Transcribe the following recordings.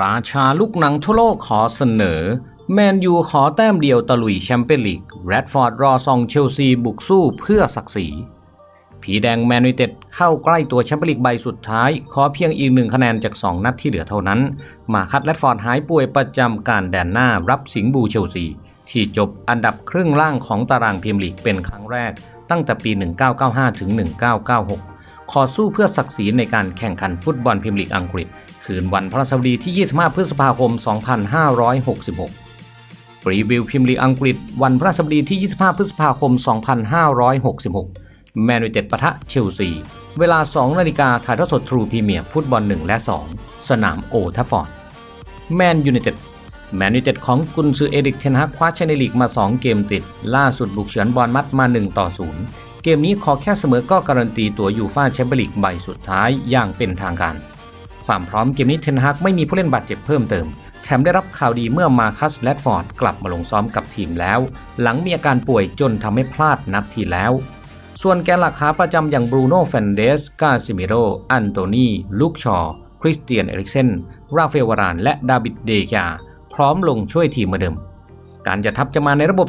ราชาลูกหนังทั่วโลกขอเสนอ แมนยูขอแต้มเดียวตะลุยแชมเปี้ยนลีกแรดฟอร์ดรอซองเชลซีบุกสู้เพื่อศักดิ์ศรี ผีแดงแมนยูเต็ดเข้าใกล้ตัวแชมเปี้ยนลีกใบสุดท้าย ขอเพียงอีกหนึ่งคะแนนจาก 2 นัดที่เหลือเท่านั้น มาคัดแรดฟอร์ดหายป่วยประจำการแดนหน้ารับสิงห์บูเชลซี ที่จบอันดับครึ่งล่างของตารางพรีเมียร์ลีกเป็นครั้งแรก ตั้งแต่ปี 1995ถึง1996 ขอสู้เพื่อศักดิ์ศรีในการแข่งขันฟุตบอลพรีเมียร์ลีกอังกฤษ คืนวันพระสบดีที่ 25 พฤษภาคม 2566 รีวิวพรีเมียร์ลีอังกฤษวันพระสบดีที่ 25 พฤษภาคม 2566 แมนยูเต็ดปะทะเชลซี เวลา 2 นาฬิกาถ่ายทอดสดทรูพรีเมียร์ฟุตบอล 1 และ 2 สนามโอทัฟฟอร์ด แมนยูไนเต็ดแมนยูเต็ดของกุนซือเอริกเทนฮักคว้าแชมป์ลีกมา 2 เกมติด ล่าสุดบุกเฉือนบอลมัดมา 1 ต่อ 0 เกมนี้ขอแค่เสมอก็การันตีตัวยูฟ่าแชมเปี้ยนลีกใบสุดท้ายอย่างเป็นทางการ ความพร้อมเกมนี้เทนฮักไม่มีผู้เล่นบาดเจ็บเพิ่มเติม แถมได้รับข่าวดีเมื่อมาคัสแรดฟอร์ดกลับมาลงซ้อมกับทีมแล้ว หลังมีอาการป่วยจนทำให้พลาดนัดที่แล้ว ส่วนแกนหลักขาประจำอย่างบรูโน่เฟนเดส กาซิมิโร อันโตนีลูกชอ คริสเตียนเอริกเซน ราเฟลวาราน และดาบิดเดคาพร้อมลงช่วยทีมเหมือนเดิม การจะทับจะมาในระบบ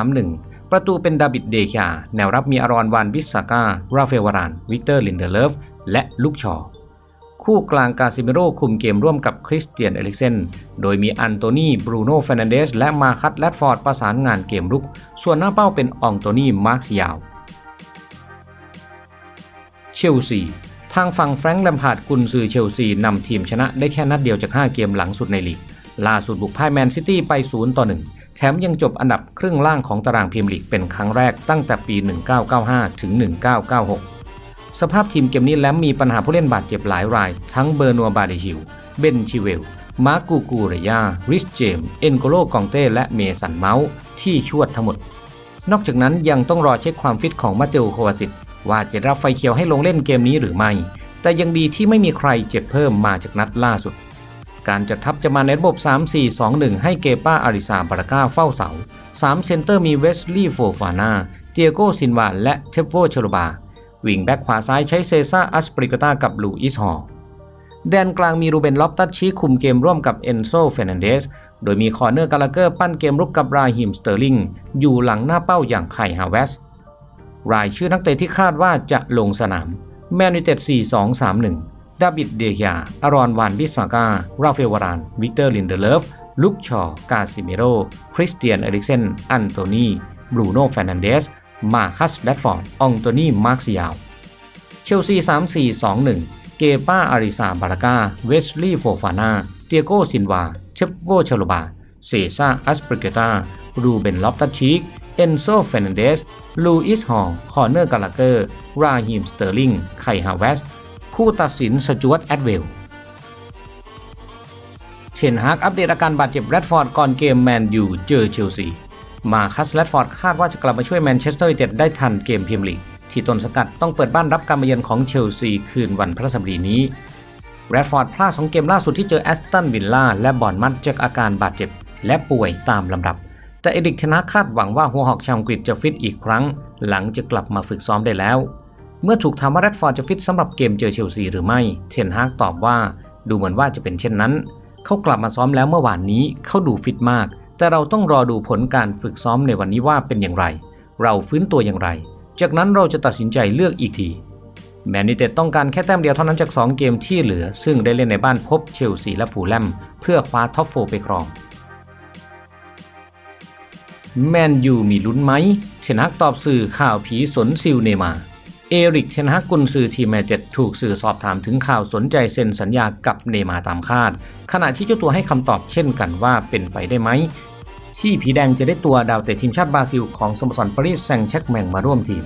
4-2-3-1ประตูเป็นดาบิดเดคาแนวรับมีอารอนวานวิสซาก้า ราเฟลวาราน วิกเตอร์ลินเดเลฟ และลูกชอ คู่กลางกาซิเมโรคุมเกมร่วมกับคริสเตียนเอริกเซน โดยมีอันโตนีบรูโน่เฟรนันเดส และมาคัตแรดฟอร์ดประสานงานเกมรุก ส่วนหน้าเป้าเป็นอองโตนีมาร์คซิยาว เชลซีทางฝั่งแฟรงค์แลมพาร์ดกุนซือเชลซีนำทีมชนะได้แค่นัดเดียวจาก 5 เกมหลังสุดในลีก ล่าสุดบุกพ่ายแมนซิตี้ไป 0 ต่อ 1 แถมยังจบอันดับครึ่งล่างของตารางพรีเมียร์ลีกเป็นครั้งแรกตั้งแต่ปี 1995 ถึง 1996 สภาพทีมเกมนี้แล้มมีปัญหาผู้เล่นบาดเจ็บหลายราย ทั้งเบอร์นัวบาเดชิล เบนชิเวล มาร์กูกูเรยา ริชเจม เอนโกโลกองเต้ และเมสันเมาส์ที่ชวดทั้งหมด นอกจากนั้นยังต้องรอเช็คความฟิตของมาเตโอโควาซิตว่าจะรับไฟเขียวให้ลงเล่นเกมนี้หรือไม่ แต่ยังดีที่ไม่มีใครเจ็บเพิ่มมาจากนัดล่าสุด การจัดทัพจะมาในระบบ 3-4-2-1 ให้เกป้าอาริซาบาราก้าเฝ้าเสา 3 เซนเตอร์มีเวสลีย์โฟฟานา เตียโกซินวาและเทปโวเชโรบา วิ่งแบ็กขวาซ้ายใช้เซซ่าอัสปริกตากับลูอิสฮอร์แดนกลางมีรูเบนล็อบตัชชีคุมเกมร่วมกับเอนโซเฟนันเดส โดยมีคอร์เนอร์กาลาเกอร์ปั้นเกมรุกกับราฮิมสเตอร์ลิงอยู่หลังหน้าเป้าอย่างไคฮาเวส รายชื่อนักเตะที่คาดว่าจะลงสนาม แมนยูเต็ด 4-2-3-1 ดาบิดเดียาอารอนวานบิสซาก้าราเฟลวาราน วิกเตอร์ลินเดเลฟ ลุกชอ กาซิเมโร คริสเตียนเอริกเซน อันโตนี บรูโน่เฟรนันเดส มาคัสแรดฟอร์ด องโตนีมาร์คซิยาว เชลซี 3-4-2-1 เกป้าอาริซาบารากา เวสลีย์โฟฟานาเตียโกซินวา เชฟโวเชโลบา เซซ่าอัสปรเกตารูเบนลอฟตัชชีก เอนโซเฟนเดส ลูอิสฮอลคอร์เนอร์กาลาเกอร์ ราฮิมสเตอร์ลิง ไคฮาเวส ผู้ตัดสินสจวตแอดเวลเชนฮากอัปเดตอาการบาดเจ็บแรดฟอร์ดก่อนเกมแมนยูเจอเชลซี มาคัสแรดฟอร์ดคาดว่าจะกลับมาช่วยแมนเชสเตอร์ยูไนเต็ดได้ทันเกมพรีเมียร์ลีกที่ต้นสกัดต้องเปิดบ้านรับการมาเยือนของเชลซีคืนวันพฤหัสบดีนี้แรดฟอร์ดพลาดสองเกมล่าสุดที่เจอแอสตันวิลล่าและบอนมัดจากอาการบาดเจ็บ และป่วยตามลำดับ แต่เอริกเทนาคาดหวังว่าหัวหอกชาวอังกฤษจะฟิตอีกครั้ง หลังจะกลับมาฝึกซ้อมได้แล้ว เมื่อถูกถามว่าแรดฟอร์ดจะฟิตสำหรับเกมเจอเชลซีหรือไม่ เทนฮากตอบว่า ดูเหมือนว่าจะเป็นเช่นนั้น เขากลับมาซ้อมแล้วเมื่อวานนี้เขาดูฟิตมาก แต่เราต้องรอดูผลการฝึกซ้อมในวันนี้ว่าเป็นอย่างไร เราฟื้นตัวอย่างไร จากนั้นเราจะตัดสินใจเลือกอีกที แมนยูไนเต็ดต้องการแค่แต้มเดียวเท่านั้นจาก 2 เกมที่เหลือ ซึ่งได้เล่นในบ้านพบเชลซีและฟูลแลมเพื่อคว้าท็อปโฟไปครองแมนยูมีลุ้นไหม เทนฮักตอบสื่อข่าวผีสนซิลเนมา เอริกเทนฮักกุนซือทีมแมนเจ็ดถูกสื่อสอบถามถึงข่าวสนใจเซ็นสัญญากับเนมาตามคาด ขณะที่เจ้าตัวให้คำตอบเช่นกันว่าเป็นไปได้ไหม ที่ผีแดงจะได้ตัวดาวเตะทีมชาติบราซิลของสโมสรปารีสแซงต์แชร์กแมงมาร่วมทีม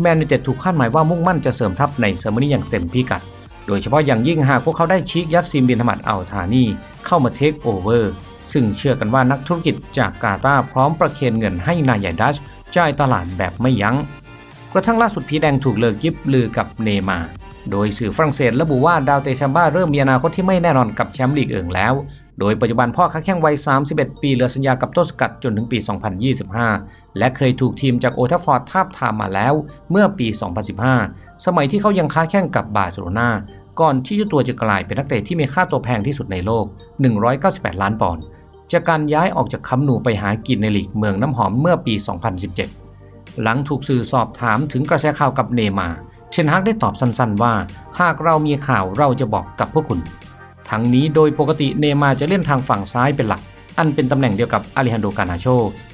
แมนยูเต็ดถูกคาดหมายว่ามุ่งมั่นจะเสริมทัพในเซอร์มนีอย่างเต็มพิกัด โดยเฉพาะอย่างยิ่งหากพวกเขาได้ชิกยัสซิมบินธมัดอัลทานีเข้ามาเทคโอเวอร์ ซึ่งเชื่อกันว่านักธุรกิจจากกาตาพร้อมประเคนเงินให้นายใหญ่ดัชจ่ายตลาดแบบไม่ยัง้ง กระทั่งล่าสุดผีแดงถูกเลิกยิบลือกับเนมาโดยสื่อฝรั่งเศสระบุว่าดาวเตะแซมบ้าเริ่มมีอนาคตที่ไม่แน่นอนกับแชมป์ลีกเอิงแล้ว โดยปัจจุบันพ่อค้าแข้งวัย 31 ปีเหลือสัญญากับต้นสกัดจนถึงปี 2025 และเคยถูกทีมจากโอทัฟฟอร์ดทาบทามมาแล้วเมื่อปี 2015 สมัยที่เขายังค้าแข้งกับบาร์เซโลนาก่อนที่เจ้าตัวจะกลายเป็นนักเตะที่มีค่าตัวแพงที่สุดในโลก 198 ล้านปอนด์จากการย้ายออกจากคำหนูไปหากินในลีกเมืองน้ำหอมเมื่อปี 2017 หลังถูกสื่อสอบถามถึงกระแสข่าวกับเนมาร์เชนฮากได้ตอบสั้นๆว่า หากเรามีข่าวเราจะบอกกับพวกคุณ ทั้งนี้โดยปกติเนย์มาจะเล่นทางฝั่งซ้ายเป็นหลัก อันเป็นตำแหน่งเดียวกับอาริฮันโดกานาโช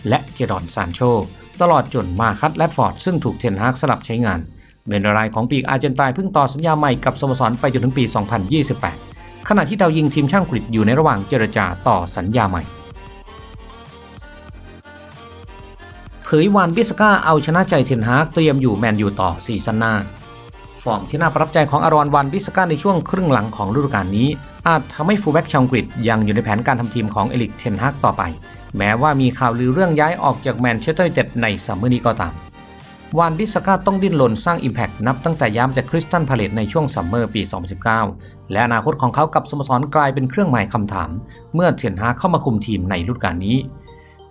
และเจดอนซานโช ตลอดจนมาคัตแลดฟอร์ดซึ่งถูกเทนฮากสลับใช้งานในรายของปีกอาร์เจนตายเพิ่งต่อสัญญาใหม่กับสโมสรไปจนถึงปี 2028 ขณะที่ดาวยิงทีมช่างกรีกอยู่ในระหว่างเจรจาต่อสัญญาใหม่เผยวานบิสก้าเอาชนะใจเทนฮากเตรียมอยู่แมนยูต่อซีซั่นหน้า ฟอร์มที่น่าประทับใจของอารอนวันบิสก้าในช่วงครึ่งหลังของฤดูกาลนี้ อาจทำให้ฟูลแบ็กชาวอังกฤษยังอยู่ในแผนการทำทีมของเอลิกเทนฮากต่อไป แม้ว่ามีข่าวลือเรื่องย้ายออกจากแมนเชสเตอร์ยูไนเต็ดในซัมเมอร์นี้ก็ตาม วานบิสก้าต้องดิ้นรนสร้าง Impact นับตั้งแต่ย้ายจากคริสตันพาเลตในช่วงซัมเมอร์ปี 2019 และอนาคตของเขากับสโมสรกลายเป็นเครื่องหมายคำถาม เมื่อเทนฮากเข้ามาคุมทีมในฤดูกาลนี้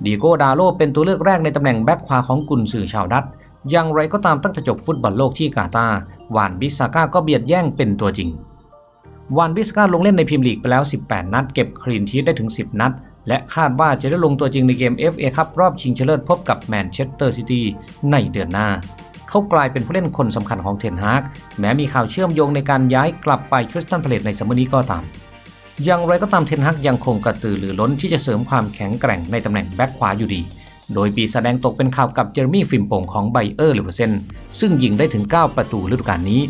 ดีโกดาโลเป็นตัวเลือกแรกในตำแหน่งแบ็คขวาของกุนซือชาวดัตอย่างไรก็ตามตั้งแต่จบฟุตบอลโลกที่กาตาร์วานบิสก้าก็เบียดแย่งเป็นตัวจริง วานบิสก้าลงเล่นในพรีเมียร์ลีกไปแล้ว 18 นัด เก็บคลีนชีทได้ถึง 10 นัด และคาดว่าจะได้ลงตัวจริงในเกม FA ครับรอบชิงชนะเลิศพบกับแมนเชสเตอร์ซิตี้ในเดือนหน้า เขากลายเป็นผู้เล่นคนสำคัญของเทนฮากแม้มีข่าวเชื่อมโยงในการย้ายกลับไปคริสตันพาเลตในซัมเมอร์นี้ก็ตามอย่างไรก็ตามเทนฮากยังคงกระตือรือร้นที่จะเสริมความแข็งแกร่งในตำแหน่งแบ็คขวาอยู่ดี โดยปีแสดงตกเป็นข่าวกับเจอร์มี่ฟิมโปงของไบเออร์เลเวอร์เซนซึ่งยิงได้ถึง 9 ประตูฤดูกาลนี้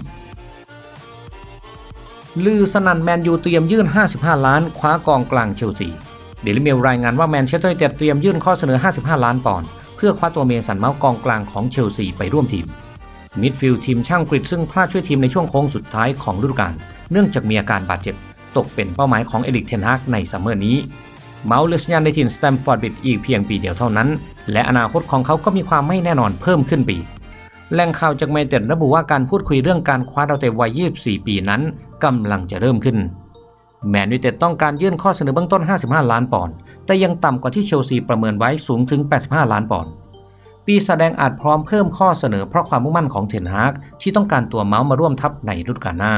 ลือสนันแมนยูเตรียมยื่น 55 ล้านคว้ากองกลางเชลซีเดลิเมลรายงานว่าแมนเชสเตอร์ยูไนเต็ดเตรียมยื่นข้อเสนอ 55 ล้านปอนด์เพื่อคว้าตัวเมสันเมาส์กองกลางของเชลซีไปร่วมทีม มิดฟิลด์ทีมช่างกรีซึ่งพลาดช่วยทีมในช่วงโค้งสุดท้ายของฤดูกาลเนื่องจากมีอาการบาดเจ็บ ตกเป็นเป้าหมายของเอลิกเทนฮากในซัมเมอร์นี้ เมาส์เลสยานในทีมสแตมฟอร์ดบิดอีกเพียงปีเดียวเท่านั้น และอนาคตของเขาก็มีความไม่แน่นอนเพิ่มขึ้นไปอีก แหล่งข่าวจากเมเต็ดระบุว่าการพูดคุยเรื่องการคว้าดาวเตะวัย 24 ปีนั้นกำลังจะเริ่มขึ้น แมนยูเต็ดต้องการยื่นข้อเสนอเบื้องต้น 55 ล้านปอนด์แต่ยังต่ำกว่าที่เชลซีประเมินไว้สูงถึง 85 ล้านปอนด์ปีแสดงอาจพร้อมเพิ่มข้อเสนอเพราะความมุ่งมั่นของเทนฮากที่ต้องการตัวเมาส์มาร่วมทัพในฤดูกาลหน้า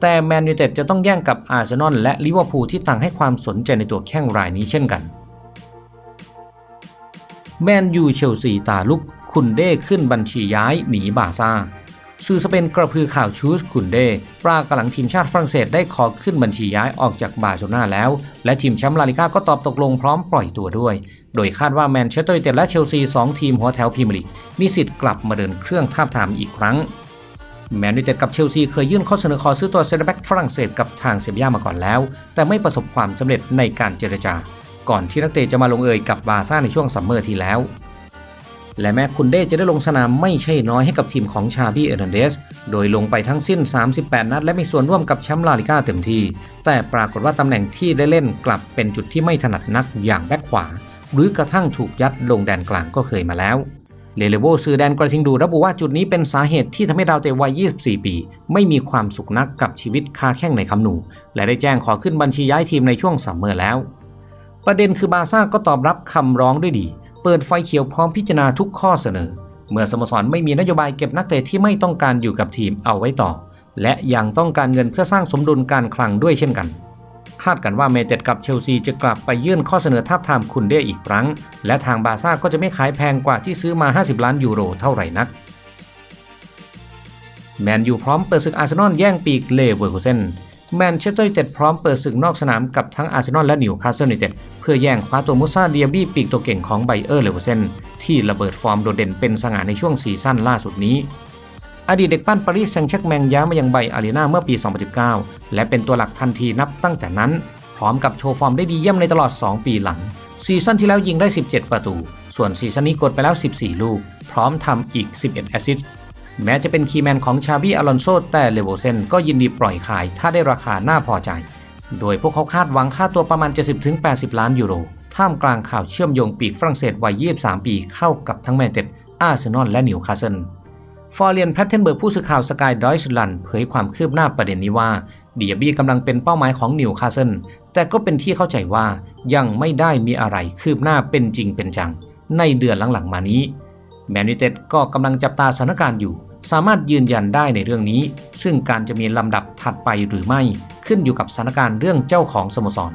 แต่แมนยูเต็ดจะต้องแย่งกับอาร์เซนอลและลิเวอร์พูลที่ต่างให้ความสนใจในตัวแข้งรายนี้เช่นกัน แมนยูเชลซีตาลุกคุนเด้ขึ้นบัญชีย้ายหนีบาซ่าสื่อสเปนกระพือข่าวชูสคุนเด้ปรากำลังทีมชาติฝรั่งเศสได้ขอขึ้นบัญชีย้ายออกจากบาร์เซโลนาแล้ว และทีมแชมป์ลาลิก้าก็ตอบตกลงพร้อมปล่อยตัวด้วย โดยคาดว่าแมนเชสเตอร์ยูไนเต็ดและเชลซี 2 ทีมหัวแถวพรีเมียร์ลีกมีสิทธิ์กลับมาเดินเครื่องทาทามอีกครั้งแมนยูเต็ดกับเชลซีเคยยื่นข้อเสนอขอซื้อตัวเซนเตอร์แบ็กฝรั่งเศสกับทางเซบียามาก่อนแล้ว แต่ไม่ประสบความสำเร็จในการเจรจา ก่อนที่นักเตะจะมาลงเอยกับบาร์ซ่าในช่วงซัมเมอร์ที่แล้ว และแม้คุณเด้จะได้ลงสนามไม่ใช่น้อยให้กับทีมของชาบี้เอร์นันเดส โดยลงไปทั้งสิ้น 38 นัด และมีส่วนร่วมกับแชมป์ลาลิก้าเต็มที่ แต่ปรากฏว่าตำแหน่งที่ได้เล่นกลับเป็นจุดที่ไม่ถนัดนักอย่างแบ็คขวา หรือกระทั่งถูกยัดลงแดนกลางก็เคยมาแล้วเลเลโวซื้อแดนกระทิงดูระบุว่าจุดนี้เป็นสาเหตุที่ทำให้ดาวเตะวัย 24 ปี ไม่มีความสุขนักกับชีวิตคาแข้งในคำหนู และได้แจ้งขอขึ้นบัญชีย้ายทีมในช่วงซัมเมอร์แล้ว ประเด็นคือบาซ่าก็ตอบรับคำร้องด้วยดี เปิดไฟเขียวพร้อมพิจารณาทุกข้อเสนอ เมื่อสโมสรไม่มีนโยบายเก็บนักเตะที่ไม่ต้องการอยู่กับทีมเอาไว้ต่อ และยังต้องการเงินเพื่อสร้างสมดุลการคลังด้วยเช่นกัน คาดกันว่าเมเต็ดกับเชลซีจะกลับไปยื่นข้อเสนอทาบทามคุณเด้อีกครั้ง และทางบาซ่าก็จะไม่ขายแพงกว่าที่ซื้อมา 50 ล้านยูโรเท่าไหร่นักแมนยูพร้อมเปิดศึกอาร์เซนอลแย่งปีกเลเวอร์คูเซน แมนเชสเตอร์ยูไนเต็ดพร้อมเปิดศึกนอกสนามกับทั้งอาร์เซนอลและนิวคาสเซิลยูไนเต็ดเพื่อแย่งคว้าตัวมุซาเดียบี้ปีกตัวเก่งของไบเออร์เลเวอร์เซนที่ระเบิดฟอร์มโดดเด่นเป็นสง่าในช่วงซีซั่นล่าสุดนี้ อดีตเด็กปั้นปารีสแซงต์แชร์กแมงย้ายมายังไบอารีนาเมื่อปี 2019 และเป็นตัวหลักทันทีนับตั้งแต่นั้น พร้อมกับโชว์ฟอร์มได้ดีเยี่ยมในตลอด 2 ปีหลัง ซีซั่นที่แล้วยิงได้ 17 ประตู ส่วนซีซั่นนี้กดไปแล้ว 14 ลูก พร้อมทำอีก 11 แอสซิสต์ แม้จะเป็นคีย์แมนของชาบี้อลอนโซแต่เลโวเซนก็ยินดีปล่อยขายถ้าได้ราคาน่าพอใจ โดยพวกเขาคาดหวังค่าตัวประมาณ 70-80 ล้านยูโร ท่ามกลางข่าวเชื่อมโยงปีกฝรั่งเศสวัย 23 ปีเข้ากับทั้งแมนเต็ดอาร์เซนอลและนิวคาสเซิลฟอร์เรียนแพทเทนเบิร์กผู้สื่อข่าวสกายดอยช์ลันเผยความคืบหน้าประเด็นนี้ว่าเดียบี้กำลังเป็นเป้าหมายของนิวคาสเซิลแต่ก็เป็นที่เข้าใจว่ายังไม่ได้มีอะไรคืบหน้าเป็นจริงเป็นจัง ในเดือนหลังๆมานี้ แมนยูเต็ดก็กำลังจับตาสถานการณ์อยู่ สามารถยืนยันได้ในเรื่องนี้ ซึ่งการจะมีลำดับถัดไปหรือไม่ขึ้นอยู่กับสถานการณ์เรื่องเจ้าของสโมสร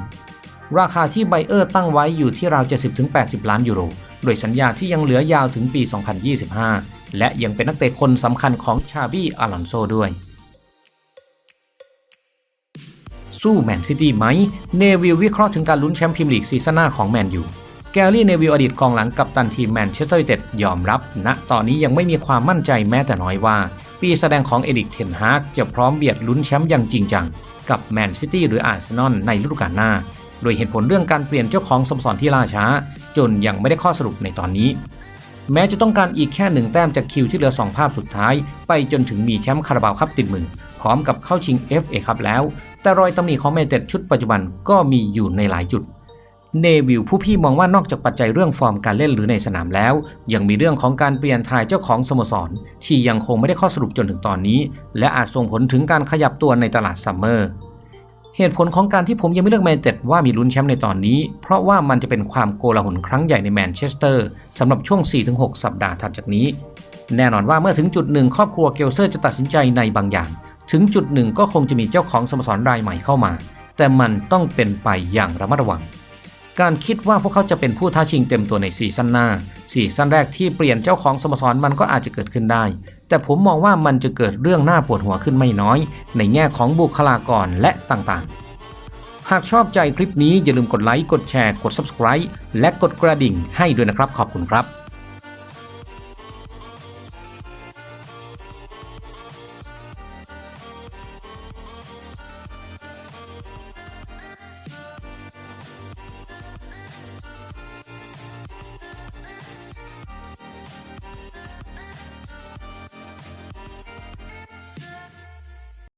ราคาที่ไบเออร์ตั้งไว้อยู่ที่ราว 70-80 ล้านยูโร โดยสัญญาที่ยังเหลือยาวถึงปี 2025 และยังเป็นนักเตะคนสำคัญของชาบี้อลอนโซด้วย สู้แมนซิตี้ไหม เนวิลวิเคราะห์ถึงการลุ้นแชมป์พรีเมียร์ลีกซีซั่นหน้าของแมนยู แกรี่เนวิลอดีตกองหลังกับตันทีมแมนเชสเตอร์ยูไนเต็ดยอมรับณตอนนี้ยังไม่มีความมั่นใจแม้แต่น้อยว่า ปีแสดงของเอริกเทนฮากจะพร้อมเบียดลุ้นแชมป์อย่างจริงจัง กับแมนซิตี้หรืออาร์เซนอลในฤดูกาลหน้า โดยเหตุผลเรื่องการเปลี่ยนเจ้าของสโมสรที่ล่าช้า จนยังไม่ได้ข้อสรุปในตอนนี้ แม้จะต้องการอีกแค่หนึ่งแต้มจากคิวที่เหลือ 2 ภาพสุดท้าย ไปจนถึงมีแชมป์คาราบาวครับติดมือพร้อมกับเข้าชิง FA ครับแล้ว แต่รอยตำหนิของแมนเต็ดชุดปัจจุบันก็มีอยู่ในหลายจุด เนวิลผู้พี่มองว่านอกจากปัจจัยเรื่องฟอร์มการเล่นหรือในสนามแล้ว ยังมีเรื่องของการเปลี่ยนทายเจ้าของสโมสร ที่ยังคงไม่ได้ข้อสรุปจนถึงตอนนี้ และอาจส่งผลถึงการขยับตัวในตลาดซัมเมอร์เหตุผลของการที่ผมยังไม่เลือกแมนเต็ดว่ามีลุ้นแชมป์ในตอนนี้ เพราะว่ามันจะเป็นความโกลาหลครั้งใหญ่ในแมนเชสเตอร์สำหรับช่วง 4-6 สัปดาห์ถัดจากนี้ แน่นอนว่าเมื่อถึงจุดหนึ่งครอบครัวเกลเซอร์จะตัดสินใจในบางอย่าง ถึงจุดหนึ่งก็คงจะมีเจ้าของสโมสรรายใหม่เข้ามา แต่มันต้องเป็นไปอย่างระมัดระวัง การคิดว่าพวกเขาจะเป็นผู้ท้าชิงเต็มตัวในซีซั่นหน้าซีซั่นแรกที่เปลี่ยนเจ้าของสโมสรมันก็อาจจะเกิดขึ้นได้ แต่ผมมองว่ามันจะเกิดเรื่องน่าปวดหัวขึ้นไม่น้อย ในแง่ของบุคลากรและต่างๆ หากชอบใจคลิปนี้อย่าลืมกดไลค์กดแชร์กด subscribe และกดกระดิ่งให้ด้วยนะครับขอบคุณครับ